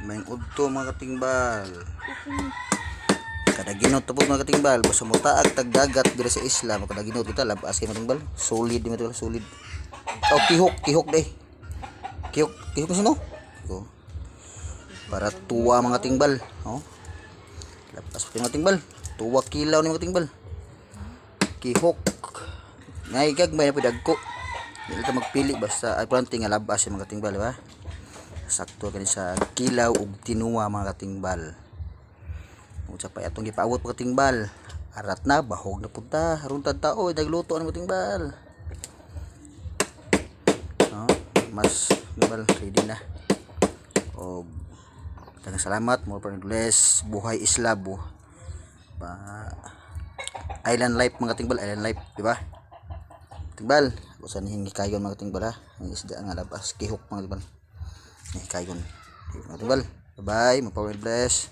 May udto mga katingbal. Kada ginot tapos mga katingbal, basta mo taag tagdagat dire sa isla, kada ginot kita labas kay mga katingbal. Solid di mga solid. Oh, kihok, kihok deh. Kihok, kihok sino? Oh. Para tuwa mga tingbal, oh. Lapas pa mga tingbal. Tuwa kilaw ni mga tingbal. Kihok. Ngay gagmay na pidagko. Dili ka magpili basta ay planting nga labas yung mga tingbal, ba? Sakto kani sa kilaw ug tinuwa mga katingbal. Unsa pa atong gipaawot mga tingbal. Arat na bahog na punta. Aron tad tao nagluto ang mga tingbal. No? Mas tingbal ready na. O Daghang salamat mo pa bless buhay isla bu. Pa Island life mga tingbal, island life, di ba? Tingbal, usan hingi kayon mga tingbal ha. Ang isda nga labas, kihok mga tingbal. Kayon. Mga tingbal. Bye-bye, pa bless.